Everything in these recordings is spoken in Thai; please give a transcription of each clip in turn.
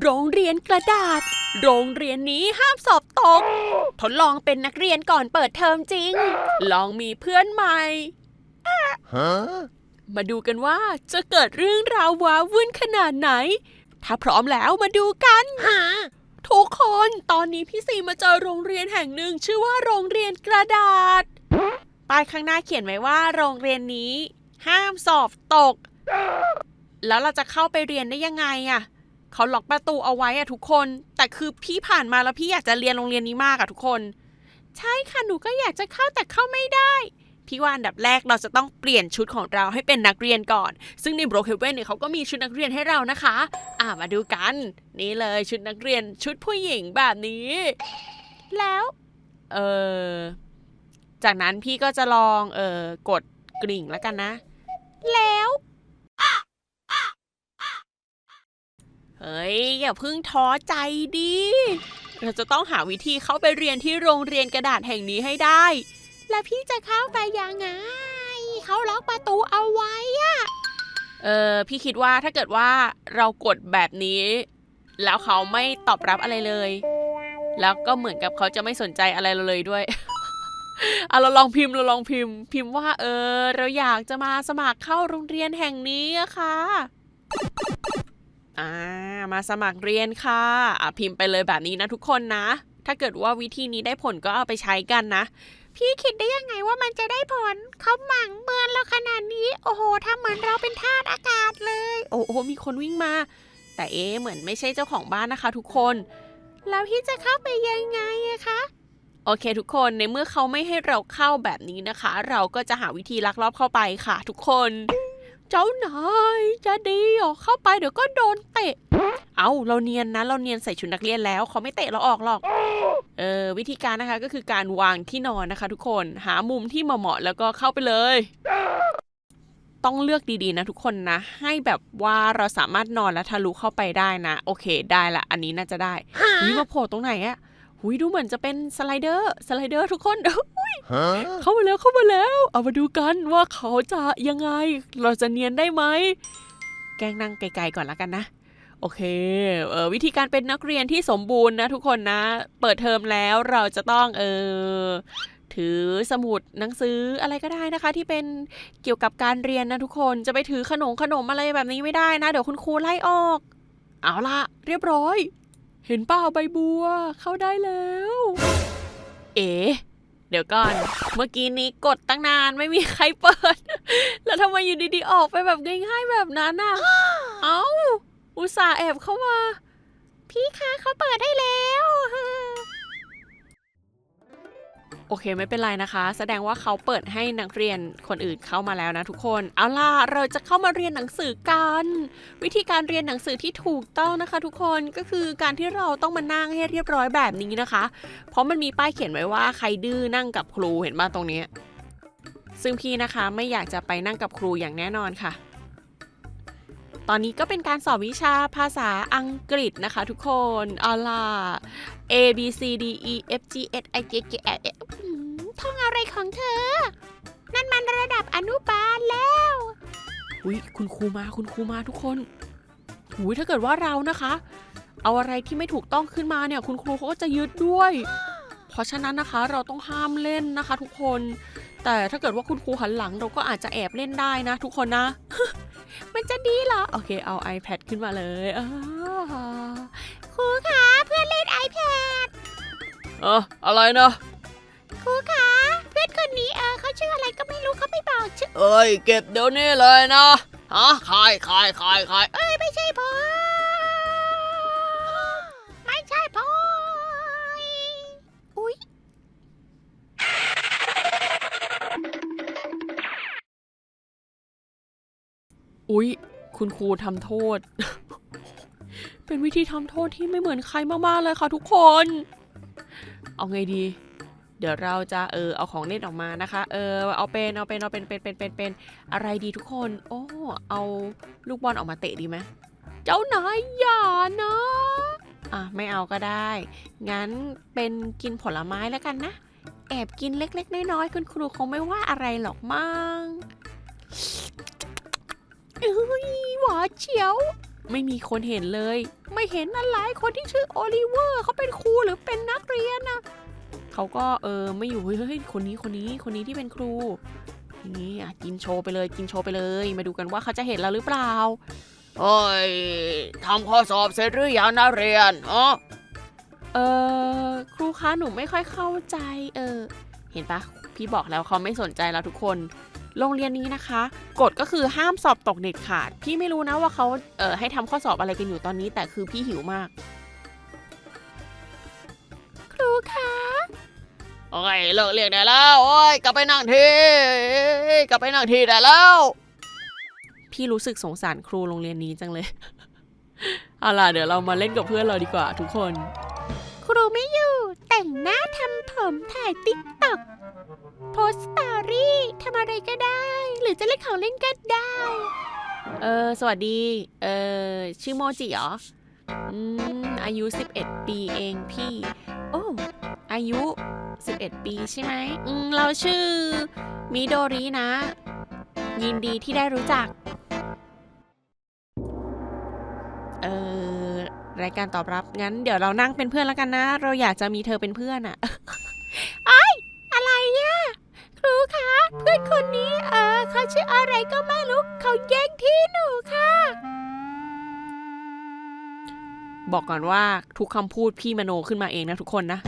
โรงเรียนกระดาษ โรงเรียนนี้ห้ามสอบตก ทดลองเป็นนักเรียนก่อนเปิดเทอมจริง ลองมีเพื่อนใหม่ Huh? มาดูกันว่าจะเกิดเรื่องราวว้าวุ่นขนาดไหน ถ้าพร้อมแล้วมาดูกัน ทุกคนตอนนี้พี่ซีมาเจอโรงเรียนแห่งหนึ่งชื่อว่าโรงเรียนกระดาษป้ายข้างหน้าเขียนไว้ว่า โรงเรียนนี้ ห้ามสอบตก แล้วเราจะเข้าไปเรียนได้ยังไงอะ เขาล็อกประตูเอาไว้อะทุกคน แต่คือพี่ผ่านมาแล้วพี่อยากจะเรียนโรงเรียนนี้มากอะทุกคน ใช่ค่ะหนูก็อยากจะเข้าแต่เข้าไม่ได้พี่ว่าอันดับแรกเราจะต้องเปลี่ยนชุดของเราให้เป็นนักเรียนก่อน ซึ่งใน b r o k e h a v e n เนี่ยเขาก็มีชุดนักเรียนให้เรานะคะ อ่ามาดูกัน นี่เลยชุดนักเรียนชุดผู้หญิงแบบนี้ แล้ว เออจากนั้นพี่ก็จะลอง เออกดกริ่งแล้วกันนะ แล้ว เฮ้ยอย่าเพิ่งท้อใจดิ เราจะต้องหาวิธีเข้าไปเรียนที่โรงเรียนกระดาษแห่งนี้ให้ได้ แล้วพี่จะเข้าไปยังไง เขาล็อกประตูเอาไว้อะเออพี่คิดว่าถ้าเกิดว่าเรากดแบบนี้ แล้วเขาไม่ตอบรับอะไรเลย แล้วก็เหมือนกับเขาจะไม่สนใจอะไรเราเลยด้วยเอะเราลองพิมพ์เราลองพิมพ์ พิมพ์ว่า เออ เราอยากจะมาสมัครเข้าโรงเรียนแห่งนี้อะค่ะ อ่ามาสมัครเรียนค่ะอะพิมพ์ไปเลยแบบนี้นะทุกคนนะ ถ้าเกิดว่าวิธีนี้ได้ผลก็เอาไปใช้กันนะ พี่คิดได้ยังไงว่ามันจะได้ผล เขาหมั่งเบือนเราขนาดนี้ โอ้โหทำเหมือนเราเป็นทาสอากาศเลย โอ้โหมีคนวิ่งมา แต่เอ๊ะเหมือนไม่ใช่เจ้าของบ้านนะคะ ทุกคน แล้วพี่จะเข้าไปยังไงอะคะโอเคทุกคนในเมื่อเขาไม่ให้เราเข้าแบบนี้นะคะ เราก็จะหาวิธีลักลอบเข้าไปค่ะ ทุกคน เจ้านายจะดีหรอเข้าไปเดี๋ยวก็โดนเตะ เอาเราเนียนนะเราเนียนใส่ชุดนักเรียนแล้วเขาไม่เตะเราออกหรอก เออวิธีการนะคะก็คือการวางที่นอนนะคะ ทุกคนหามุมที่เหมาะๆแล้วก็เข้าไปเลย ต้องเลือกดีๆนะทุกคนนะ ให้แบบว่าเราสามารถนอนแล้วทะลุเข้าไปได้นะ โอเค ได้ละ อันนี้น่าจะได้หุยมาโผล่ตรงไหนอะหุยดูเหมือนจะเป็นสไลเดอร์สไลเดอร์ทุกคน เข้ามาแล้วเข้ามาแล้ว เอามาดูกันว่าเขาจะยังไง เราจะเนียนได้ไหม แกล้งนั่งไกลๆก่อนละกันนะ โอเคเออวิธีการเป็นนักเรียนที่สมบูรณ์นะทุกคนนะ เปิดเทอมแล้วเราจะต้องเออถือสมุดหนังสืออะไรก็ได้นะคะ ที่เป็นเกี่ยวกับการเรียนนะทุกคนจะไปถือขนมขนมอะไรแบบนี้ไม่ได้นะ เดี๋ยวคุณครูไล่ออก เอาละเรียบร้อย เห็นเปล่าใบบัว เข้าได้แล้ว เอ๋ เดี๋ยวก่อน เมื่อกี้นี้กดตั้งนานไม่มีใครเปิด แล้วทำไมอยู่ดีๆออกไปแบบง่ายๆแบบนั้นอะ เอ้า อุตส่าห์แอบเข้ามา พี่คะเขาเปิดได้แล้ว โอเคไม่เป็นไรนะคะ แสดงว่าเขาเปิดให้นักเรียนคนอื่นเข้ามาแล้วนะทุกคน เอาล่ะเราจะเข้ามาเรียนหนังสือกัน วิธีการเรียนหนังสือที่ถูกต้องนะคะ ทุกคนก็คือการที่เราต้องมานั่งให้เรียบร้อยแบบนี้นะคะ เพราะมันมีป้ายเขียนไว้ว่าใครดื้อนั่งกับครูเห็นบ้าตรงนี้ ซึ่งพี่นะคะไม่อยากจะไปนั่งกับครูอย่างแน่นอนค่ะตอนนี้ก็เป็นการสอบวิชาภาษาอังกฤษนะคะทุกคนเอาล่ะ A B C D E F G H I J K L M ท่องอะไรของเธอ นั่นมันระดับอนุบาลแล้ว อุ้ยคุณครูมาคุณครูมาทุกคนหุยถ้าเกิดว่าเรานะคะ เอาอะไรที่ไม่ถูกต้องขึ้นมาเนี่ย คุณครูเขาก็จะยึดด้วย เพราะฉะนั้นนะคะเราต้องห้ามเล่นนะคะ ทุกคน แต่ถ้าเกิดว่าคุณครูหันหลังเราก็อาจจะแอบเล่นได้นะ ทุกคนนะ มันจะดีเหรอ โอเค เอา iPad ขึ้นมาเลยอ้าวครูคะเพื่อนเล่น iPad เอออะไรนะ ครูคะเพื่ อนคนนี้เออเขาชื่ออะไรก็ไม่รู้เขาไม่บอกชื่อเอ้ยเก็บเดี๋ยวนี้เลยนะฮะใครใครใครใครเอ้ยไม่ใช่พ่อไม่ใช่พ่ออุ้ยอุ๊ยคุณครูทำโทษ เป็นวิธีทำโทษที่ไม่เหมือนใครมากๆเลยค่ะทุกคน เอาไงดี เดี๋ยวเราจะเออเอาของเล่นออกมานะคะ เออเอาเป็นเอาเป็นเอาเป็นเป็นเป็นเป็นเป็นอะไรดีทุกคน โอ้เอาลูกบอลออกมาเตะดีไหมเจ้านายอย่านะอะไม่เอาก็ได้ งั้นเป็นกินผลไม้แล้วกันนะ แอบกินเล็ก ๆ น้อยๆคุณครูคงไม่ว่าอะไรหรอกมั้งเอ้ยหวาเฉียว ไม่มีคนเห็นเลย ไม่เห็นอะไรคนที่ชื่อโอลิเวอร์เขาเป็นครูหรือเป็นนักเรียนนะ เขาก็เออไม่อยู่เฮ้ยเฮ้ยคนนี้คนนี้คนนี้ที่เป็นครูนี่อะกินโชว์ไปเลยกินโชว์ไปเลย มาดูกันว่าเขาจะเห็นเราหรือเปล่าเฮ้ยทำข้อสอบเสร็จหรือยังนะเรียนอ๋อเออครูคะหนูไม่ค่อยเข้าใจ เออ เห็นปะพี่บอกแล้วเขาไม่สนใจแล้วทุกคน โรงเรียนนี้นะคะกฎก็คือห้ามสอบตกเด็ดขาด พี่ไม่รู้นะว่าเขาเออให้ทำข้อสอบอะไรกันอยู่ตอนนี้ แต่คือพี่หิวมาก โอ้ยเลิกเรียกได้แล้ว โอ้ยกลับไปนั่งที่กลับไปนั่งที่ได้แล้ว พี่รู้สึกสงสารครูโรงเรียนนี้จังเลย เอาล่ะเดี๋ยวเรามาเล่นกับเพื่อนเราดีกว่าทุกคน ครูไม่อยู่ แต่งหน้าทำผมถ่ายติ๊กต็อกโพสตอรี่ทำอะไรก็ได้ หรือจะเล่นของเล่นก็ได้ เออสวัสดี เออชื่อโมจิเหรอ อืมอายุ 11 ปีเองพี่ โอ้อายุ 11 ปีใช่ไหมอืมเราชื่อมิโดรินะ ยินดีที่ได้รู้จัก เออรายการตอบรับ งั้นเดี๋ยวเรานั่งเป็นเพื่อนแล้วกันนะ เราอยากจะมีเธอเป็นเพื่อนอะไอ้ยอะไรอะครูคะเพื่อนคนนี้เออเขาชื่ออะไรก็ไม่รู้เขาแย่งที่หนูค่ะ บอกก่อนว่าทุกคำพูดพี่มโนขึ้นมาเองนะทุกคนนะ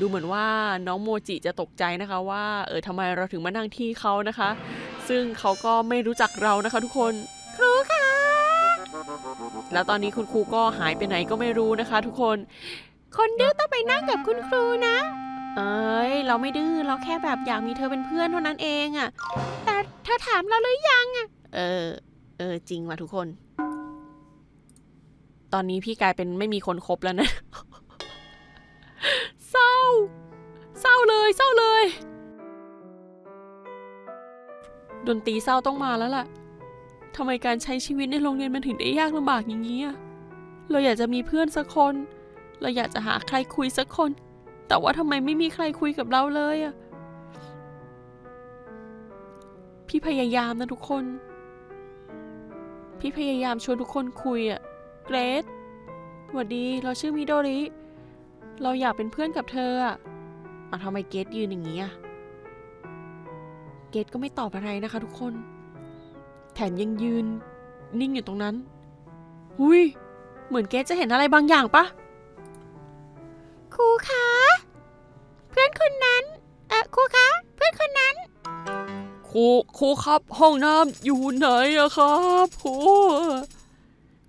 ดูเหมือนว่าน้องโมจิจะตกใจนะคะว่าเออทำไมเราถึงมานั่งที่เขานะคะ ซึ่งเขาก็ไม่รู้จักเรานะคะทุกคนครูคะแล้วตอนนี้คุณครูก็หายไปไหนก็ไม่รู้นะคะ ทุกคน คนดื้อต้องไปนั่งกับคุณครูนะ เอ้ยเราไม่ดื้อเราแค่แบบอยากมีเธอเป็นเพื่อนเท่านั้นเองอะแต่เธอถามเราหรือยังอะเออเออจริงว่ะทุกคน ตอนนี้พี่กลายเป็นไม่มีคนคบแล้วนะ เลยเศร้าเลย ดนตรีเศร้าต้องมาแล้วล่ะทำไมการใช้ชีวิตในโรงเรียนมันถึงได้ยากลำบากอย่างนี้อะเราอยากจะมีเพื่อนสักคน เราอยากจะหาใครคุยสักคน แต่ว่าทำไมไม่มีใครคุยกับเราเลยอะพี่พยายามนะทุกคน พี่พยายามชวนทุกคนคุยอะเกรซสวัสดี เราชื่อมิโดริ เราอยากเป็นเพื่อนกับเธออะ อะทำไมเกรซยืนอย่างนี้อะเกรซก็ไม่ตอบอะไรนะคะทุกคน แถมยังยืน นิ่งอยู่ตรงนั้นอุ้ยเหมือนเกรซจะเห็นอะไรบางอย่างปะครูคะ เพื่อนคนนั้น เออครูคะ เพื่อนคนนั้น ครู ครูครับ ห้องน้ำอยู่ไหนอะครับครู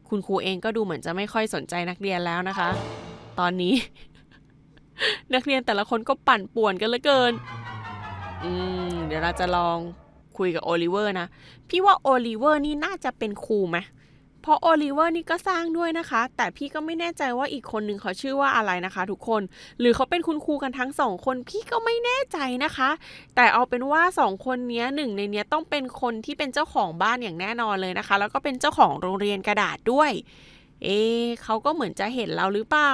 คุณครูเองก็ดูเหมือนจะไม่ค่อยสนใจนักเรียนแล้วนะคะ ตอนนี้ นักเรียนแต่ละคนก็ปั่นป่วนกันเหลือเกิน อืม เดี๋ยวเราจะลองคุยกับโอลิเวอร์นะ พี่ว่าโอลิเวอร์นี่น่าจะเป็นครูไหมเพราะโอลิเวอร์นี่ก็สร้างด้วยนะคะ แต่พี่ก็ไม่แน่ใจว่าอีกคนนึงเขาชื่อว่าอะไรนะคะทุกคน หรือเขาเป็นคุณครูกันทั้งสองคนพี่ก็ไม่แน่ใจนะคะ แต่เอาเป็นว่าสองคนนี้หนึ่งในนี้ต้องเป็นคนที่เป็นเจ้าของบ้านอย่างแน่นอนเลยนะคะ แล้วก็เป็นเจ้าของโรงเรียนกระดาษด้วย เอะเขาก็เหมือนจะเห็นเราหรือเปล่า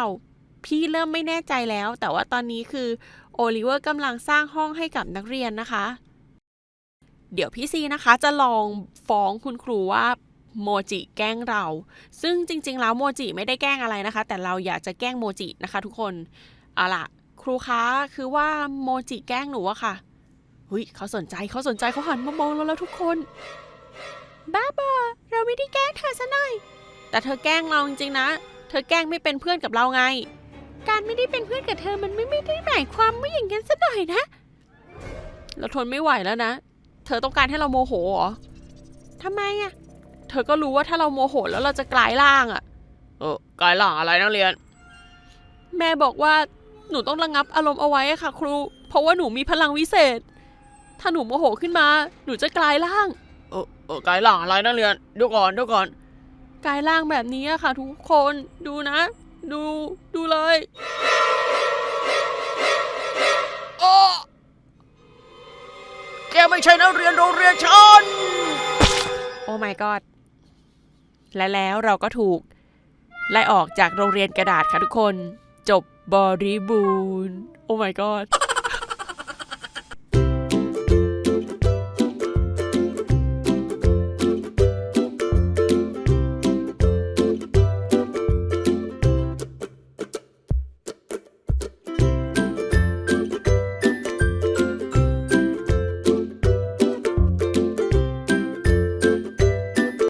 พี่เริ่มไม่แน่ใจแล้ว แต่ว่าตอนนี้คือโอลิเวอร์กำลังสร้างห้องให้กับนักเรียนนะคะ เดี๋ยวพี่ซีนะคะจะลองฟ้องคุณครูว่าโมจิแกล้งเรา ซึ่งจริง ๆ แล้วโมจิไม่ได้แกล้งอะไรนะคะ แต่เราอยากจะแกล้งโมจินะคะ ทุกคนเอาล่ะ ครูคะคือว่าโมจิแกล้งหนูอะค่ะเฮ้ยเขาสนใจเขาสนใจเขาหันมามองเราแล้วทุกคนบ้าบอเราไม่ได้แกล้งเธอซะหน่อยแต่เธอแกล้งเราจริงๆนะ เธอแกล้งไม่เป็นเพื่อนกับเราไง การไม่ได้เป็นเพื่อนกับเธอมันไม่ไม่ได้หมายความว่าอย่างนั้นซะหน่อยนะ เราทนไม่ไหวแล้วนะ เธอต้องการให้เราโมโหเหรอทำไมอะเธอก็รู้ว่าถ้าเราโมโหแล้วเราจะกลายร่างอะเออกายหลังอะไรนักเรียน แม่บอกว่าหนูต้องระงับอารมณ์เอาไว้อะค่ะ ครู เพราะว่าหนูมีพลังวิเศษ ถ้าหนูโมโหขึ้นมา หนูจะกลายร่าง เออเออกายหลังอะไรนักเรียนเดี๋ยวก่อนเดี๋ยวก่อน กลายร่างแบบนี้อะค่ะ ทุกคนดูนะ ดูดูเลยโอ้แกไม่ใช่นักเรียนโรงเรียนฉันโอ้ my god และแล้วเราก็ถูก ไล่ออกจากโรงเรียนกระดาษค่ะทุกคน จบบริบูรณ์ โอ้ my god